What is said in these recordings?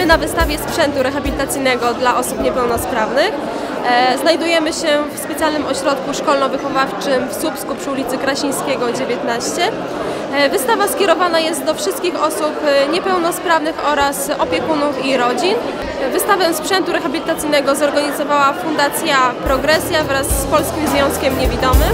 witamy na wystawie sprzętu rehabilitacyjnego dla osób niepełnosprawnych. E, znajdujemy się w specjalnym ośrodku szkolno-wychowawczym w Słupsku przy ulicy Krasińskiego 19. E, wystawa skierowana jest do wszystkich osób e, niepełnosprawnych oraz opiekunów i rodzin. Wystawę sprzętu rehabilitacyjnego zorganizowała Fundacja Progresja wraz z Polskim Związkiem Niewidomych.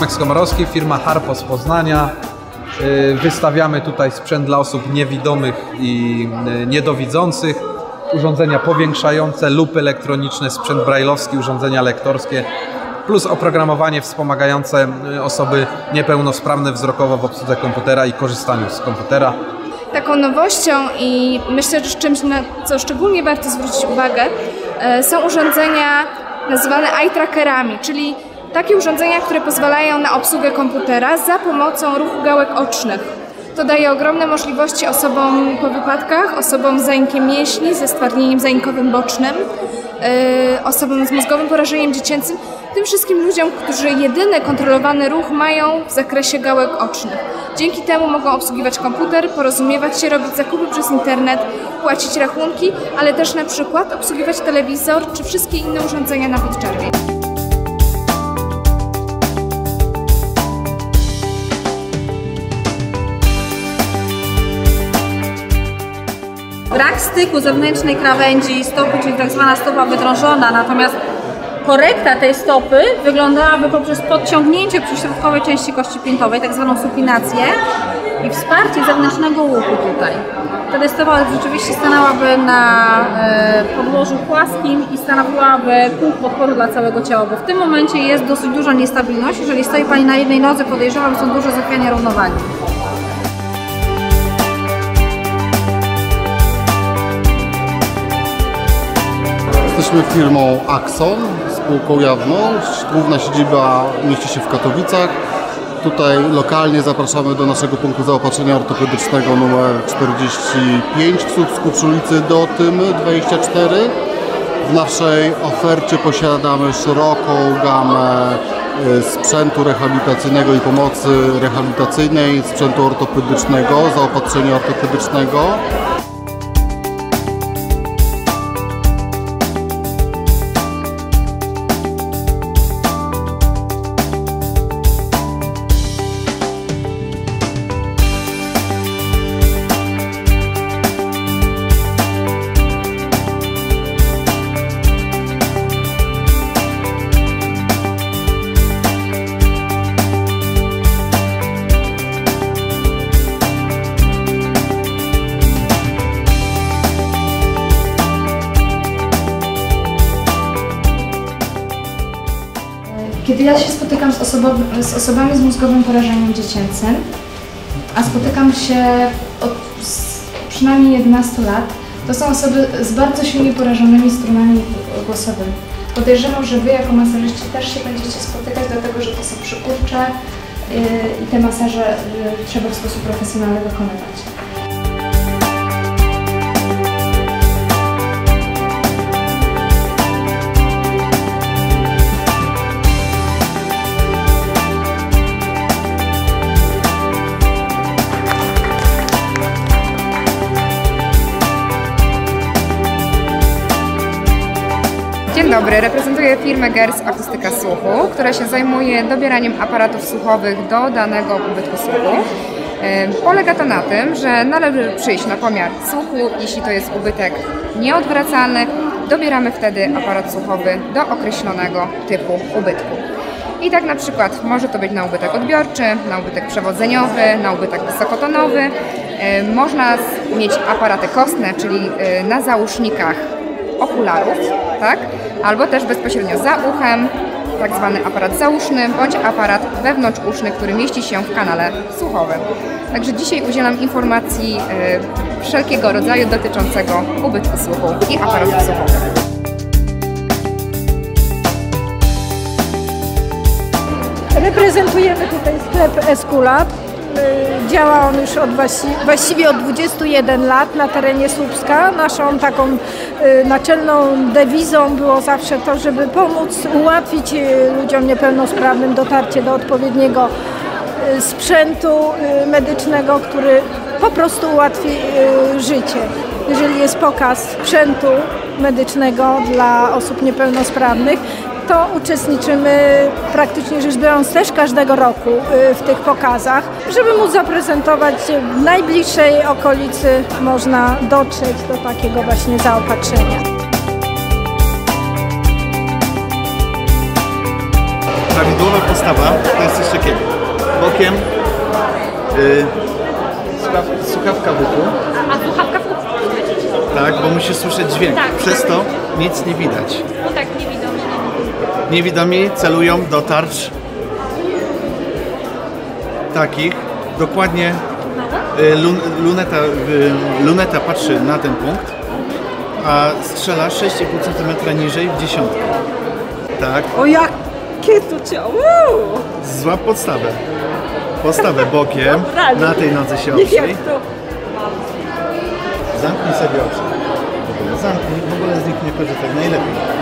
Max Komorowski, firma Harpo z Poznania. Y, Wystawiamy tutaj sprzęt dla osób niewidomych i y, niedowidzących, urządzenia powiększające, lupy elektroniczne, sprzęt brajlowski, urządzenia lektorskie, plus oprogramowanie wspomagające y, osoby niepełnosprawne wzrokowo w obsłudze komputera i korzystaniu z komputera. Taką nowością i myślę, że czymś, na co szczególnie warto zwrócić uwagę, są urządzenia nazywane eye trackerami, czyli takie urządzenia, które pozwalają na obsługę komputera za pomocą ruchu gałek ocznych. To daje ogromne możliwości osobom po wypadkach, osobom z zaimkiem mięśni, ze stwardnieniem zainkowym bocznym, yy, osobom z mózgowym porażeniem dziecięcym, tym wszystkim ludziom, którzy jedyny kontrolowany ruch mają w zakresie gałek ocznych. Dzięki temu mogą obsługiwać komputer, porozumiewać się, robić zakupy przez internet, płacić rachunki, ale też na przykład obsługiwać telewizor czy wszystkie inne urządzenia na podczerwień. Brak styku zewnętrznej krawędzi stopy, czyli tak zwana stopa wydrążona, natomiast korekta tej stopy wyglądałaby poprzez podciągnięcie przyśrodkowej części kości piętowej, tak zwaną supinację i wsparcie zewnętrznego łuku tutaj. Wtedy stopa rzeczywiście stanęłaby na e, podłożu płaskim i stanowiłaby punkt podporu dla całego ciała, bo w tym momencie jest dosyć duża niestabilność. Jeżeli stoi Pani na jednej nodze, podejrzewam, są duże zachwiania równowagi. Jesteśmy firmą Axon, spółką jawną. Główna siedziba mieści się w Katowicach. Tutaj lokalnie zapraszamy do naszego punktu zaopatrzenia ortopedycznego numer 45 w Słupsku przy ulicy Dotym 24. W naszej ofercie posiadamy szeroką gamę y, sprzętu rehabilitacyjnego i pomocy rehabilitacyjnej, sprzętu ortopedycznego, zaopatrzenia ortopedycznego. Kiedy ja się spotykam z, osobo- z osobami z mózgowym porażeniem dziecięcym, a spotykam się od przynajmniej 11 lat, to są osoby z bardzo silnie porażonymi strunami głosowymi. Podejrzewam, że Wy jako masażyści też się będziecie spotykać, dlatego że to są przykurcze yy, i te masaże yy, trzeba w sposób profesjonalny wykonywać. Dzień dobry, reprezentuję firmę GERS Akustyka Słuchu, która się zajmuje dobieraniem aparatów słuchowych do danego ubytku słuchu. E, Polega to na tym, że należy przyjść na pomiar słuchu, jeśli to jest ubytek nieodwracalny, dobieramy wtedy aparat słuchowy do określonego typu ubytku. I tak na przykład może to być na ubytek odbiorczy, na ubytek przewodzeniowy, na ubytek wysokotonowy. E, Można mieć aparaty kostne, czyli e, na załóżnikach okularów, tak? Albo też bezpośrednio za uchem, tak zwany aparat zauszny, bądź aparat wewnątrzuszny, który mieści się w kanale słuchowym. Także dzisiaj udzielam informacji e, wszelkiego rodzaju dotyczącego ubytku słuchu i aparatów słuchowych. Reprezentujemy tutaj sklep Eskulab. Y, Działa on już od właści- właściwie od 21 lat na terenie Słupska. Naszą taką y, naczelną dewizą było zawsze to, żeby pomóc, ułatwić y, ludziom niepełnosprawnym dotarcie do odpowiedniego sprzętu medycznego, który po prostu ułatwi życie. Jeżeli jest pokaz sprzętu medycznego dla osób niepełnosprawnych, to uczestniczymy praktycznie rzecz biorąc też każdego roku y, w tych pokazach, żeby móc zaprezentować w najbliższej okolicy można dotrzeć do takiego właśnie zaopatrzenia. prawidłowa postawa to jest coś takiego. Bokiem y, słuchaw, słuchawka w uchu. A słuchawka w uchu. Tak, bo musisz słyszeć dźwięk. Tak. Przez to nic nie widać. No tak, nie widzą. Niewidomi celują do tarcz takich. Dokładnie y, lun, luneta, y, luneta patrzy na ten punkt, a strzela 6,5 cm niżej w dziesiątkę. Tak, O jakie to ciało! złap podstawę. Postawę bokiem, na tej nodze się oprzyj. Zamknij sobie oczy. Zamknij, w ogóle z nich nie korzystaj najlepiej.